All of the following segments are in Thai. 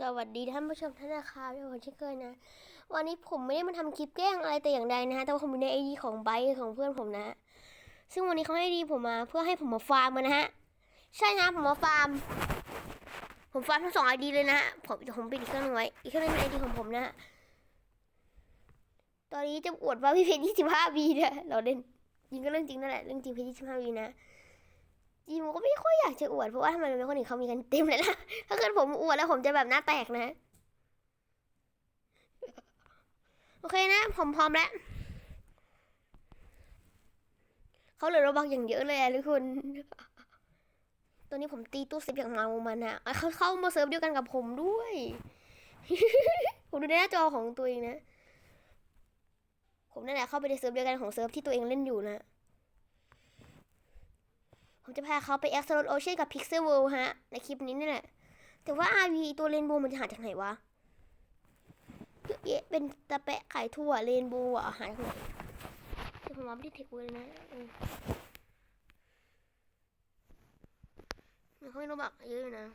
สวัสดีท่านผู้ชมท่านนะครับทุกคนเช่นเคยนะ วันนี้ผมไม่ได้มาทำคลิปแกล้งอะไรแต่อย่างใดนะฮะ แต่ว่าผมมีในไอดีของไบค์ของเพื่อนผมนะ ซึ่งวันนี้เขาให้ดีผมมาเพื่อให้ผมมาฟาร์มมันะฮะ ใช่นะผมมาฟาร์ม ผมฟาร์มทั้งสองไอดีเลยนะฮะ ผมผมปิดอีกเครื่องหนึงไว้ อีกเครื่องหนึงเป็นไอดีของผมนะฮะตอนนี้จะอวดว่าพี่เพชร25วีนะเราเล่นจริงก็เรื่องจริงนั่นแหละ เรื่องจริงเพชร25วีนะ จริงผมก็ไม่ค่อยอยากจะอวดเพราะว่าทำไมเป็นคนอื่นเขามีกันเต็มเลยล่ะถ้าเกิดผมอวดแล้วผมจะแบบหน้าแตกนะโอเคนะ ผมพร้อมแล้วเขาเหลือโรบักอย่างเยอะเลยอะทุกคนตัวนี้ผมตีตู้เซฟอย่างเมามันอะอะเขาเข้ามาเซิร์ฟเดียวกันกับผมด้วย ผมดูในหน้าจอของตัวเองนะ ผมนั่นแหละเข้าไปในเซิร์ฟเดียวกันของเซิร์ฟที่ตัวเองเล่นอยู่นะ ผมจะพาเขาไป a x o l o t Ocean กับ Pixel World ฮะ ในคลิปนี้นี่แหละ แต่ว่า RV ตัวเรนโบว์มันจะหาจากไหนวะเยอะแยะเป็นตะแปะไขายทั่วเรนโบว์อะหาจากไหนเดี๋ยวผมว่าไม่ได้เทคเวลยนะมันค่อยรู้บักเยอะอยู่นะ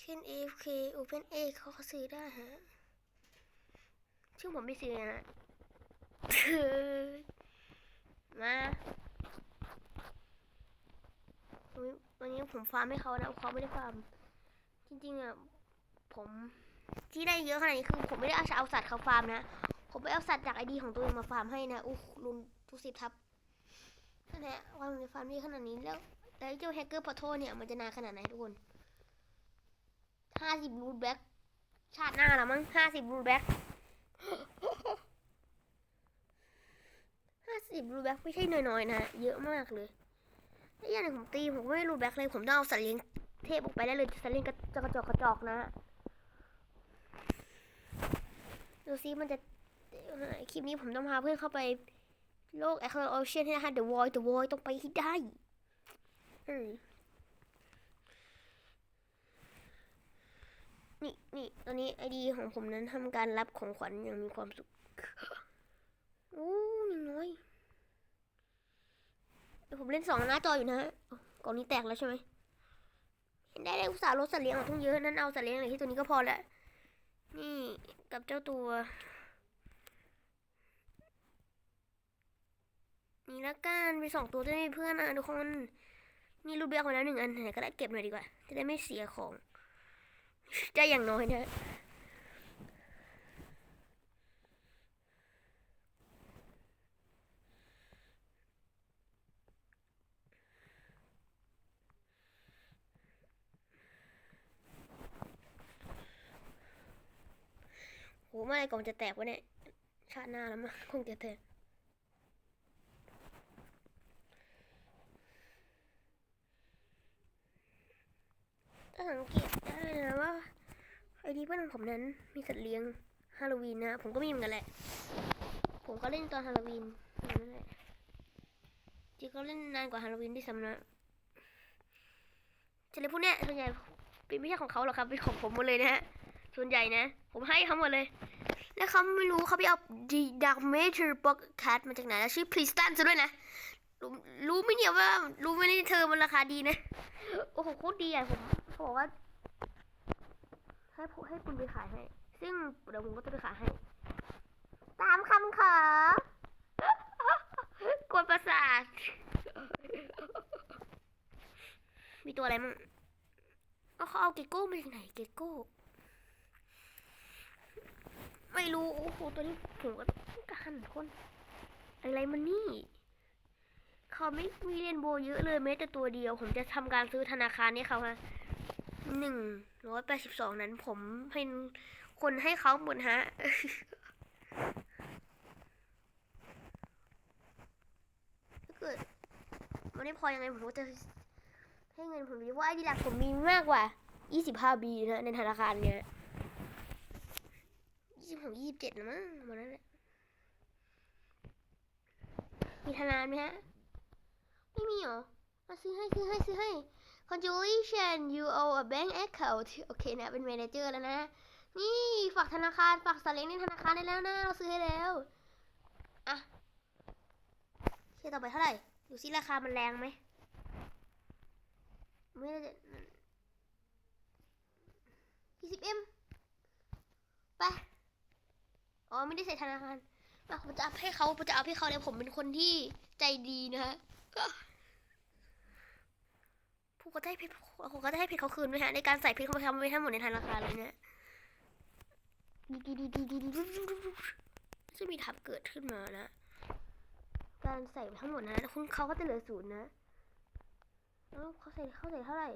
เช่น AFK Open A เขาซื้อได้ฮะซึ่งผมไม่ซื้อนะ มาวันนี้ผมฟาร์มให้เขานะเขาไม่ได้ฟาร์ม จริงๆอะผมที่ได้เยอะขนาดนี้คือ ผมไม่ได้เอาเอาสัตว์เขาฟาร์มนะ ผมไปเอาสัตว์จากไอดีของตัวเองมาฟาร์มให้นะอู้รุนทุสิบทับนั่นแหละความในฟาร์มนี่ขนาดนี้แล้วแล้วเจ้าแฮกเกอร์พอโทเนี่ยมันจะนานขนาดไหนทุกคนห้าสิบรูทแบ็กชาติหน้าละมั้งห้าสิบรูทแบ็ก ห้า สิบรูแบ็กไม่ใช่น้อยๆนะ เยอะมากเลยแล้วอย่างหนึ่งผมตีผมไม่รูแบ็กเลย ผมต้องเอาสัตว์เลี้ยงเทพออกไปได้เลยสัตว์เลี้ยงกระจกระจอกกระจอกนะดูซิมันจะคลิปนี้ผมต้องพาเพื่อนเข้าไป โลก e x p l o r Ocean ให้นะคะ The Void The Void ต้องไปให้ได้นี่นี่ตอนนี้ไอดีของผมนั้นทำการรับของขวัญอย่างมีความสุข โอ้ยน้อย เดี๋ยวผมเล่นสองหน้าจออยู่นะกล่องนี้แตกแล้วใช่ไหมเห็นได้เลยอุตส่าห์ลดสัตว์เลี้ยงออกทั้งเยอะนั่นเอาสัตว์เลี้ยงเลยที่ตัวนี้ก็พอและนี่กับเจ้าตัว นี่ละกันไปสองตัวจะได้เพื่อนนะทุกคนนี่รูปเบี้ยคนละหนึ่งอันไหนก็ได้เก็บหน่อยดีกว่า จะได้ไม่เสียของได้อย่างน้อยนะ หเมื่อไรกล่องจะแตกวะเนี่ย ชาติหน้าแล้วมั้งคงจะแตกถ้าสังเกตได้นะว่าไอดีเพื่อนผมนั้นมีสัตว์เลี้ยงฮาโลวีนนะ ผมก็มีเหมือนกันแหละ ผมก็เล่นตอนฮาโลวีนนั่นแหละจริงก็เล่นนานกว่าฮาโลวีนด้วยซ้ำนะจะเลยพวกเนี้ยส่วนใหญ่เป็นไม่ใช่ของเขาหรอกครับเป็นของผมหมดเลยนะฮะ ส่วนใหญ่นะ ผมให้เขาหมดเลย แล้วเขาไม่รู้เขาไปเอาดีดักเมเจอร์บ็อกแคทมาจากไหนแล้วชื่อพรีสตันซะด้วยนะ รู้รู้ไหมเนี่ยว่ารู้ไมเนี่ยเธอมันราคาดีนะ โอ้โหโคตรดีอะผมเขาบอกว่า ให้ให้คุณไปขายให้ ซึ่งเดี๋ยวผมก็จะไปขายให้ ตามคำขอกวนประสาท มีตัวอะไรมั่งก็เขาเอาเกโก้มาจากไหนเกโก้ ไม่รู้ โอ้โห ตัวนี้ผมก็ต้องการคน อะไรมันนี่ เขาไม่มีเรนโบว์เยอะเลยแม้แต่ตัวเดียว ผมจะทำการซื้อธนาคารนี้เขาฮะหนึ่งร้อยแปดสิบสองนั้น ผมเป็นคนให้เขาหมดฮะถ้าเกิดมันไม่พอยังไงผมก็จะให้เงินผมดีเพราะว่าไอ้ดีหลักผมมีมากกว่า 25บีนะในธนาคารเนี่ย ยี่สิบหกยี่สิบเจ็ดนะมั้งประมาณนั้นแหละมีธนาคารไหมฮะ ไม่มีเหรอ มาซื้อให้ซื้อให้ซื้อให้ Congratulations you owe a bank account โอเคนะ เป็น m ม n เจอร์แล้วนะ นี่ ฝากธนาคาร ฝากสเล้งในธนาคารได้แล้วนะ เราซื้อให้แล้ว อะเชื่อต่อไปเท่าไหร่ ดูซิราคามันแรงไหม ไม่ได้ยี่สิบเอ็มไป อ๋อไม่ได้ใส่ธนาคารมาผมจะอัพให้เขาผมจะอัพให้เขาเลยผมเป็นคนที่ใจดีนะฮะก็ผมก็จะให้เพชรผมก็จะให้เพชรเขาคืนด้วยฮะในการใส่เพชรเขาไปทำไว้ทั้งหมดในธนาคารเลยเนี่ยดีดีดีดีดีดีจะมีทับเกิดขึ้นมานะ การใส่ไปทั้งหมดนะคุณเขาก็จะเหลือศูนย์นะเอ้าเขาใส่เขาใส่เท่าไหร่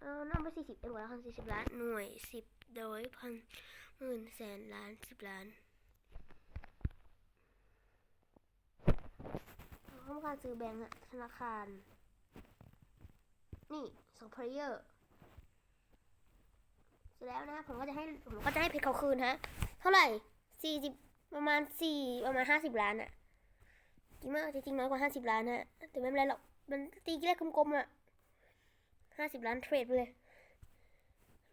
เออนั่งไปสี่สิบเอ็มกว่าแล้วคันสี่สิบล้านหน่วยสิบโดยพัน หมื่นแสนล้านสิบล้านเขาต้องการซื้อแบงก์อะธนาคาร นี่สองเพลเยอร์เสร็จแล้วนะ ผมก็จะให้ผมก็จะให้เพชรเขาคืนฮะ เท่าไหร่สี่สิบประมาณสี่ประมาณห้าสิบล้านอะจริงมากจริงๆน้อยกว่าห้าสิบล้านฮะ แต่ไม่เป็นไรหรอก มันตีกี่เลขกลมๆอะห้าสิบล้านเทรดไปเลย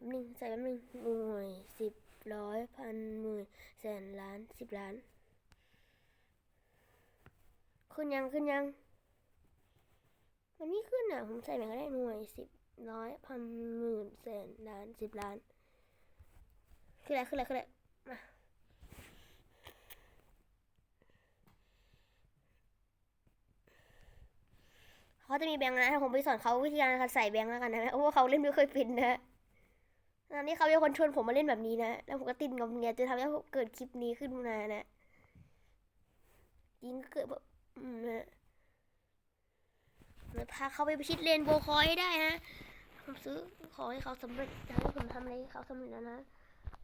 หนึ่งใส่แป๊บนึงหน่วยสิบ ร้อยพันหมื่นแสนล้านสิบล้าน ขึ้นยังขึ้นยัง มันไม่ขึ้นอะ ผมใส่ไปก็ได้หน่วยสิบร้อยพันหมื่นแสนล้านสิบล้าน ขึ้นแล้วขึ้นแล้วขึ้นแล้วมาเขาจะมีแบงค์นะผมไปสอนเขาวิธีการใส่แบงค์แล้วกันนะเพราะว่าเขาเล่นไม่เคยเป็นนะ อนนี้เขาเป็นคนชวนผมมาเล่นแบบนี้นะ แล้วผมก็ติดงอมเงียจะทำให้เกิดคลิปนี้ขึ้นมานะจริงก็เกิดแบบอืมนะเลยพาเขาไปพิชิตเลนโบคอยให้ได้ฮะผมซื้อของให้เขาสำเร็จนะแล้วผมทำอะไรให้เขาสำเร็จแล้วนะ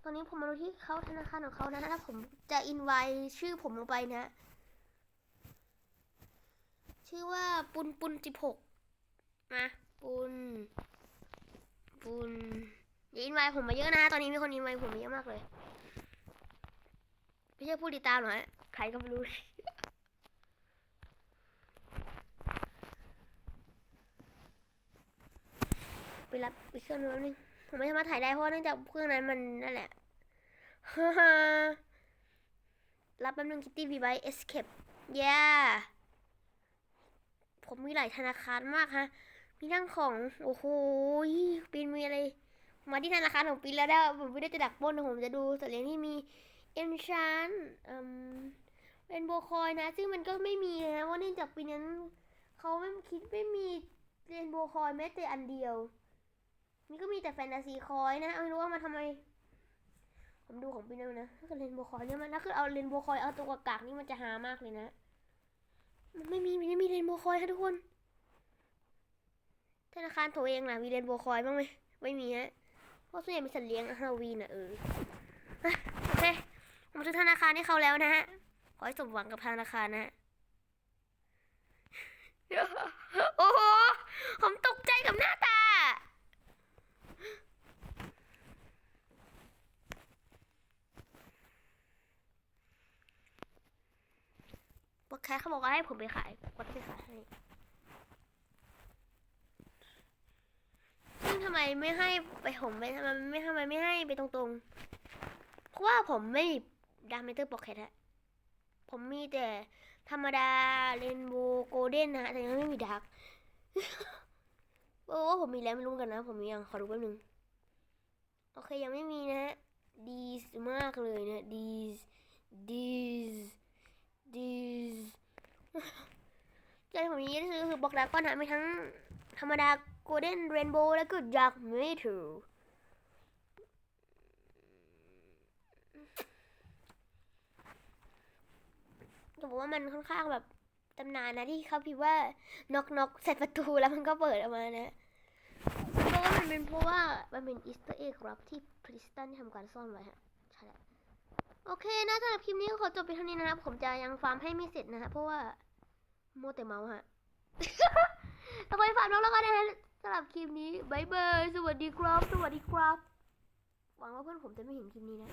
ตอนนี้ผมมาดูที่เขาธนาคารของเขานะถ้าผมจะอินไวชื่อผมลงไปนะ ชื่อว่าปุนปุนสิบหกนะปุนปุน อย่าอินไวผมมาเยอะนะ ตอนนี้มีคนอินไวผมมาเยอะมากเลย ไม่ใช่ผู้ติดตามหรอกฮะใครก็ไม่รู้ไปรับอีกเครื่องนึงแป๊บนึงผมไม่สามารถถ่ายได้เพราะเนื่องจากเครื่องนั้นมันนั่นแหละฮ่าฮ่ารับแป๊บนึงคิตตี้วีไบเอสเคปย่ผมมีหลายธนาคารมากฮะ มีทั้งของ โอ้โหปีนมีอะไร มาที่ธนาคารของปีแล้วได้ผมไม่ได้จะดักปล้นนะผมจะดูสัตว์เลี้ยงที่มีเอ็นชานเป็นโบคอยนะ ซึ่งมันก็ไม่มีนะว่าเนื่องจากปีนั้นเขาไม่คิดไม่มีเรนโบคอยแม้แต่อันเดียว นี่ก็มีแต่แฟนตาซีคอยนะไม่รู้ว่ามาทำไม ผมดูของปีนึงนนะถ้าเกิดเรนโบคอยเนี่ยมันถ้าคือเอาเรนโบคอยเอาตัวกากนี่มันจะหามากเลยนะ มันไม่มีมันไม่มีเรนโบคอยค่ะทุกคนธนาคารตัวเองนะมีเรนโบคอยบ้างไหมไม่มีฮะ เพราะส่วนใหญ่เป็นสัตว์เลี้ยงฮาวีนอะเออโอเค ผมซื้อธนาคารให้เขาแล้วนะฮะ ขอให้สมหวังกับธนาคารนะฮะ โอ้โห ผมตกใจกับหน้าตา บอกแค่เขาบอกว่าให้ผมไปขายผมก็จะไปขายให้ ซึ่งทำ ไมไม่ให้ไปผมไปทำไมไม่ทำไมไม่ให้ไปตรงๆ เพราะว่าผมไม่มีดาเมเตอร์ปอกแคทฮะ ผมมีแต่ธรรมดาเรนโบว์โกลเด้นนะแต่ยังไม่มีดาร์กโอ้ว่าผมมีแล้วไม่รู้กันนะ ผมมียังขอดูแป๊บนึง โอเคยังไม่มีนะ ดีมากเลยนะ ดีดีดีใจผมนี้ก็คือคือบล็อกดาร์กก็นะมีทั้งธรรมดา โกลเด้นเรนโบว์และก็ดาร์กเมทัลจะบอกว่ามันค่อนข้างแบบตำนานนะที่เขาพิมพ์ว่าน็อกน็อกใส่ประตูแล้วมันก็เปิดออกมานะเพราะว่ามันเป็นเพราะว่ามันเป็นอีสเตอร์เอ็กครับที่พริสตันทำการซ่อนไว้ฮะใช่แล้วโอเคนะสำหรับคลิปนี้ก็ขอจบไปเท่านี้นะครับ ผมจะยังฟาร์มให้ไม่เสร็จนะฮะเพราะว่าโมแต่เมาฮะ ต้องไปฟาร์มน้องแล้วกันนะฮะ สำหรับคลิปนี้บายบาย สวัสดีครับ สวัสดีครับ หวังว่าเพื่อนผมจะไม่เห็นคลิปนี้นะ